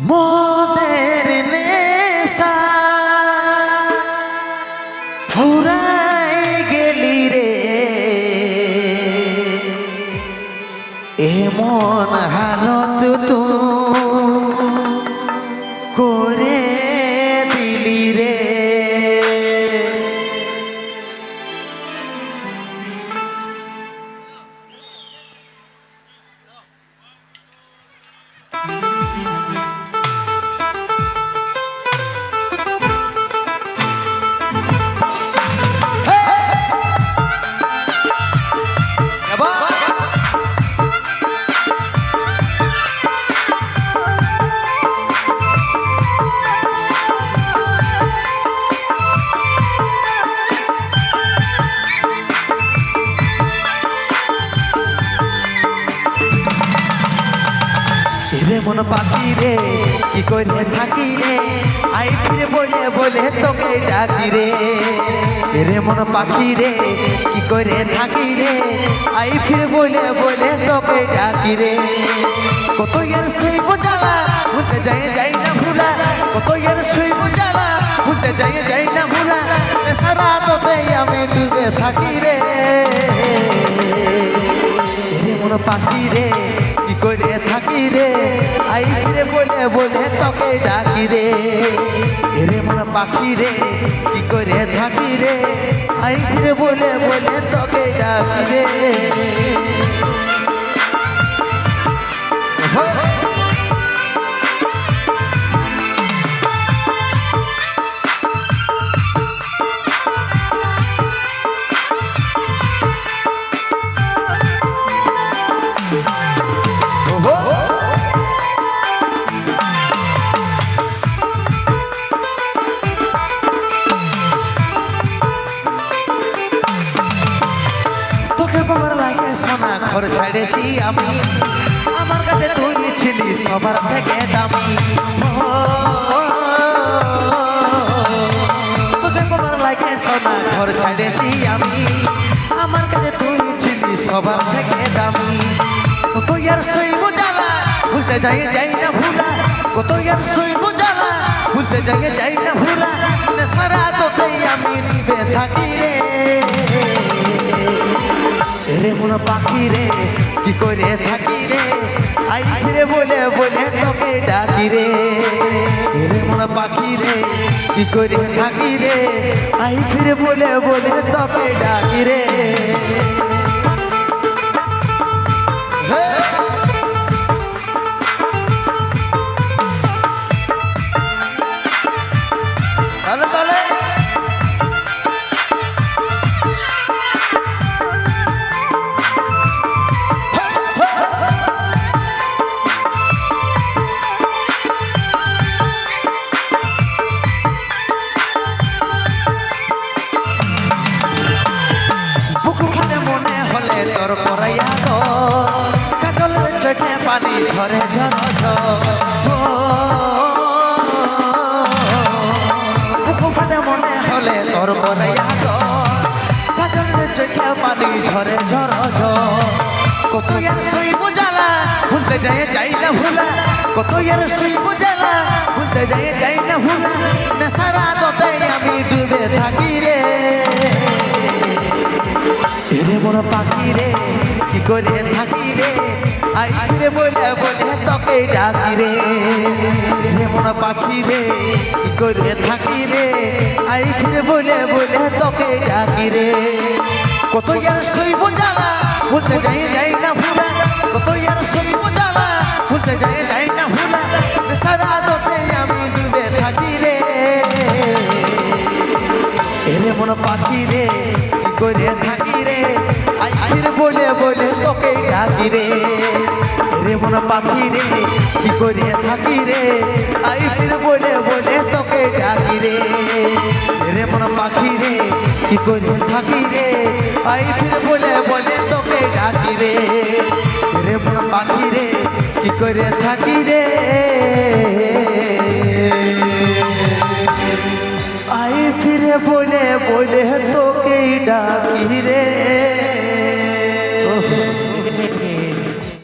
মদের নেশা। ফুরাই গেলি রে। এমন হালত তু মন পাখি রে, কি করে থাকি রে? আই ফিরে বলে বলে তোকে ডাকি রে। রে মন পাখি রে, কি করে থাকি রে? আই ফিরে বলে বলে তোকে ডাকি রে। কত ইয়ার শুইব জ্বালা ভুলতে যাই যাই না ভুলা। কত ইয়ার শুইব জ্বালা ভুলতে যাই যাই না ভুলা। সারা তোতে আমি ডুবে থাকি রে। রে মন পাখি রে, কি করে রে আই রে বলে বলে তোকে ডাকি রে। রে মন পাখি রে, কি করে থাকি রে? আই রে বলে বলে তোকে ডাকি রে। ঘর ছেড়েছি আমি। আমার কাছে তুই ছিলি সবার থেকে দামি। তোকে বাবার লাগে সোনা ঘর ছেড়েছি আমি। আমার কাছে তুই ছিলি সবার থেকে দামি। কত ইয়ার সইব জ্বালা, ভুলতে যাই যাই না ভুলা। কত ইয়ার সইব জ্বালা, ভুলতে যাই যাই না ভুলা। সারা তোকে আমি নিবে থাকি রে। রে মন পাখি রে, কি করে থাকি রে? আই রে বলে বলে তোকে ডাকি রে। রে মন পাখি রে, কি করে থাকি রে? আই রে বলে বলে তোকে ডাকি রে। তোর পরাইয়া গো। কাজলের চোখে পানি ঝরে ঝর বুকু মনে হলে তোর পরাইয়া গো। কাজলের চোখে পানি ঝরে ঝর কত ইয়ার শুইব জ্বালা ভুলতে যাই যাই না ভুলা। কত ইয়ার শুইব জ্বালা ভুলতে যাই যাই না ভুলা। নেশারা তোতে আমি ডুবে থাকি রে। রে মন পাখি রে, কি করে থাকি রে? আই রে বলে বলে তোকে ডাকি রে। রে মন পাখি রে, কি করে থাকি রে? আই রে বলে বলে তোকে ডাকি রে। কত ইয়ার সইব জ্বালা, ভুলতে যাই যাই না ভুলা। কত ইয়ার সইব জ্বালা, ভুলতে যাই যাই না ভুলা। সারা তোকে আমি ডুবে থাকি রে। এরে মন পাখি রে করে থাকি রে। আইর বলে বলে তোকে ডাকি রে। এরে মন পাখি রে, কি করে থাকি রে? আইর বলে বলে তোকে ডাকি রে। এরে মন পাখি রে, কি করে থাকি রে? আইর বলে বলে তোকে ডাকি রে। এরে মন পাখি রে, কি করে থাকি রে? বনে বলে বলে তোকে ডাকি রে।